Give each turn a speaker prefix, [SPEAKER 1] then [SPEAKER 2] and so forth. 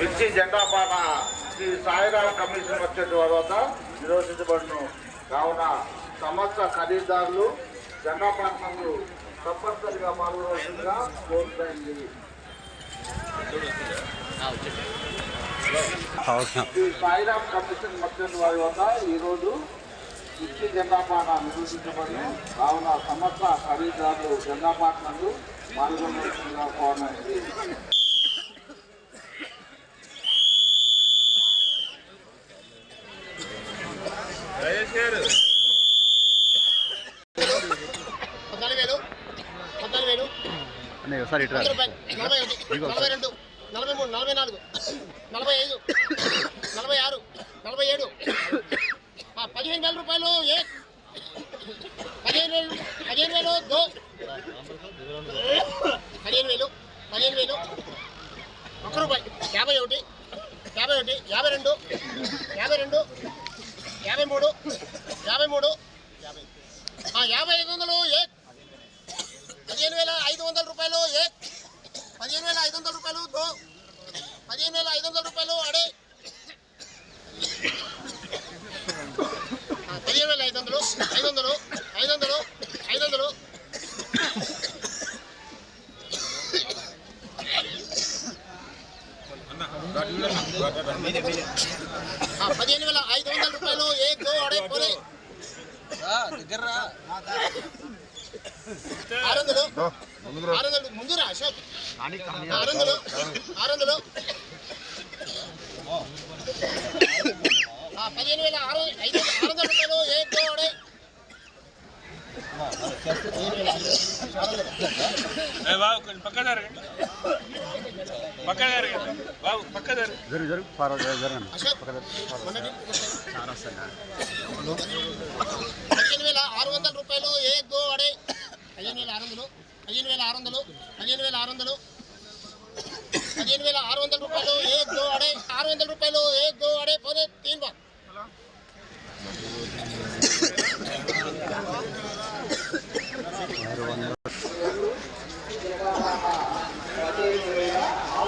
[SPEAKER 1] మిర్చి జెండా పాట శ్రీ సాయిరామ్ కమిషన్ వచ్చిన తర్వాత నిరోధించబడును కావున సమస్త ఖరీదారులు జెండా పాటలు తప్పనిసరిగా పాల్గొనవలసిందిగా కోరుతుంది శ్రీ సాయిరామ్ కమిషన్ వచ్చిన వారి వద్ద ఈరోజు మిర్చి జెండా పాట నిరూపించబడి కావున సమస్త ఖరీదారులు జెండా పాటలు పాల్గొనవలసిందిగా కోరనండి
[SPEAKER 2] పద్నాలుగు వేలు పద్నాలుగు వేలు
[SPEAKER 3] ఒకసారి
[SPEAKER 2] నలభై ఒకటి నలభై రెండు నలభై మూడు నలభై నాలుగు నలభై ఐదు నలభై ఆరు నలభై ఏడు. పదిహేను వేల రూపాయలు ఏ? పదిహేను వేలు పదిహేను వేలు దో. పదిహేను వేలు పదిహేను వేలు. ఒక్క రూపాయి. యాభై ఒకటి యాభై ఒకటి యాభై రెండు యాభై రెండు యాభై మూడు. యాభై మూడు. యాభై యాభై ఐదు వందలు ఏ? పదిహేను వేల ఐదు వందల రూపాయలు ఏ? పదిహేను వేల ఐదు వందల రూపాయలు దో. పదిహేను వేల ఐదు వందల రూపాయలు అడే. పదిహేను వేల ఐదు వందలు ఐదు వందలు. పదిహేను వేల ఐదు వందల రూపాయలు. ఏ దో అడే పోనీ ఆరు వందలు ఆరు వందలు ముందురా అశోక్. ఆరు వందలు ఆరు వందలు ఆ, పదిహేను వేల ఆరు ఐదు ఆరు వందల రూపాయలు. ఏ గోడే
[SPEAKER 4] ఏ బాబు జరు జరు జరగండి
[SPEAKER 2] పదిహేను వేల ఆరు వందల రూపాయలు ఏ గో అడే? పదిహేను వేల ఆరు వందలు. పదిహేను వేల ఆరు వందలు. పదిహేను వేల ఆరు వందలు. పదిహేను వేల ఆరు వందల రూపాయలు ఏ గో అడే? ఆరు వందల రూపాయలు ఏ గో పోతే తీన్ బా